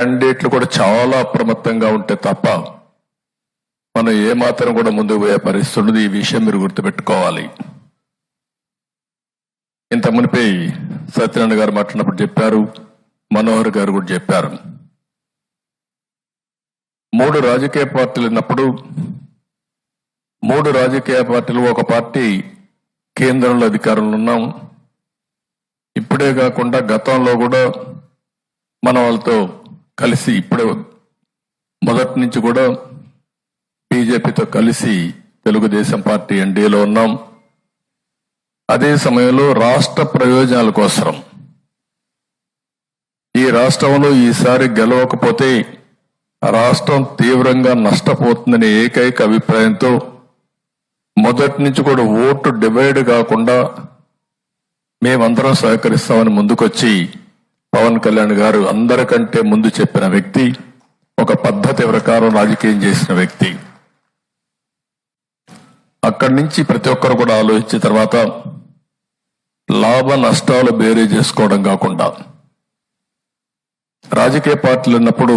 క్యాండిడేట్లు కూడా చాలా అప్రమత్తంగా ఉంటే తప్ప మనం ఏమాత్రం కూడా ముందుకు పోయే పరిస్థితి ఉండదు. ఈ విషయం మీరు గుర్తుపెట్టుకోవాలి. ఇంత మునిపై సత్యనారాయణ గారు మాట్లాడినప్పుడు చెప్పారు మనోహర్ గారు కూడా చెప్పారు. మూడు రాజకీయ పార్టీలు ఉన్నప్పుడు మూడు రాజకీయ పార్టీలు ఒక పార్టీ కేంద్రంలో అధికారంలో ఉన్నాం. ఇప్పుడే కాకుండా గతంలో కూడా మన వాళ్ళతో కలిసి ఇప్పుడే మొదటి నుంచి కూడా బీజేపీతో కలిసి తెలుగుదేశం పార్టీ ఎన్డీఏలో ఉన్నాం. అదే సమయంలో రాష్ట్ర ప్రయోజనాల కోసం ఈ రాష్ట్రంలో ఈసారి గెలవకపోతే రాష్ట్రం తీవ్రంగా నష్టపోతుందనే ఏకైక అభిప్రాయంతో మొదటి నుంచి కూడా ఓటు డివైడ్ కాకుండా మేమందరం సహకరిస్తామని ముందుకొచ్చి పవన్ కళ్యాణ్ గారు అందరికంటే ముందు చెప్పిన వ్యక్తి ఒక పద్ధతి ప్రకారం రాజకీయం చేసిన వ్యక్తి. అక్కడి నుంచి ప్రతి ఒక్కరు కూడా ఆలోచించిన తర్వాత లాభ నష్టాలు బేరీ చేసుకోవడం కాకుండా రాజకీయ పార్టీలు ఉన్నప్పుడు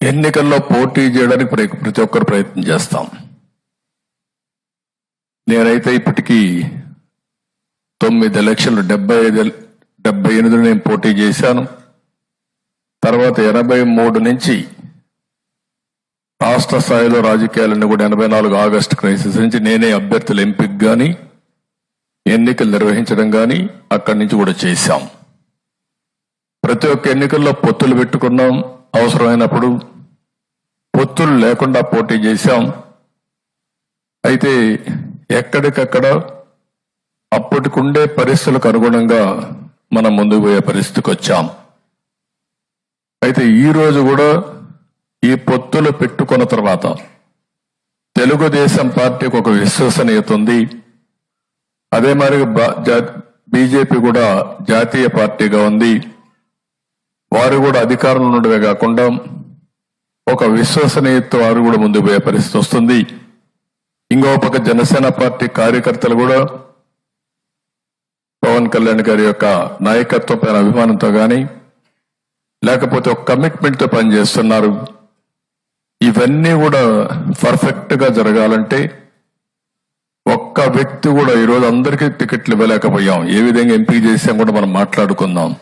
ఎన్నికల్లో పోటీ చేయడానికి ప్రతి ఒక్కరు ప్రయత్నం చేస్తాం. నేనైతే ఇప్పటికీ తొమ్మిది ఎలక్షన్లు డెబ్బై ఐదు డెబ్బై ఎనిమిదిలో నేను పోటీ చేశాను. తర్వాత ఎనభై మూడు నుంచి రాష్ట్ర స్థాయిలో రాజకీయాలన్నీ కూడా ఎనభై నాలుగు ఆగస్టు క్రైసిస్ నుంచి నేనే అభ్యర్థుల ఎంపిక కానీ ఎన్నికలు నిర్వహించడం కానీ అక్కడి నుంచి కూడా చేశాం. ప్రతి ఒక్క ఎన్నికల్లో పొత్తులు పెట్టుకున్నాం. అవసరమైనప్పుడు పొత్తులు లేకుండా పోటీ చేశాం. అయితే ఎక్కడికక్కడ అప్పటికుండే పరిస్థితులకు అనుగుణంగా మనం ముందుకు పోయే పరిస్థితికి వచ్చాం. అయితే ఈరోజు కూడా ఈ పొత్తులు పెట్టుకున్న తర్వాత తెలుగుదేశం పార్టీకి ఒక విశ్వసనీయత ఉంది. అదే మరి బీజేపీ కూడా జాతీయ పార్టీగా ఉంది. వారు కూడా అధికారంలో ఉండడమే కాకుండా ఒక విశ్వసనీయత వారు కూడా ముందుకు పోయే పరిస్థితి వస్తుంది. ఇంకో పక్క జనసేన పార్టీ కార్యకర్తలు కూడా పవన్ కళ్యాణ్ గారి యొక్క నాయకత్వం పైన అభిమానంతో గాని లేకపోతే ఒక కమిట్మెంట్తో పనిచేస్తున్నారు. ఇవన్నీ కూడా పర్ఫెక్ట్గా జరగాలంటే ఒక్క వ్యక్తి కూడా ఈరోజు అందరికీ టికెట్లు ఇవ్వలేకపోయాం. ఏ విధంగా ఎంపిక చేసాం కూడా మనం మాట్లాడుకుందాం.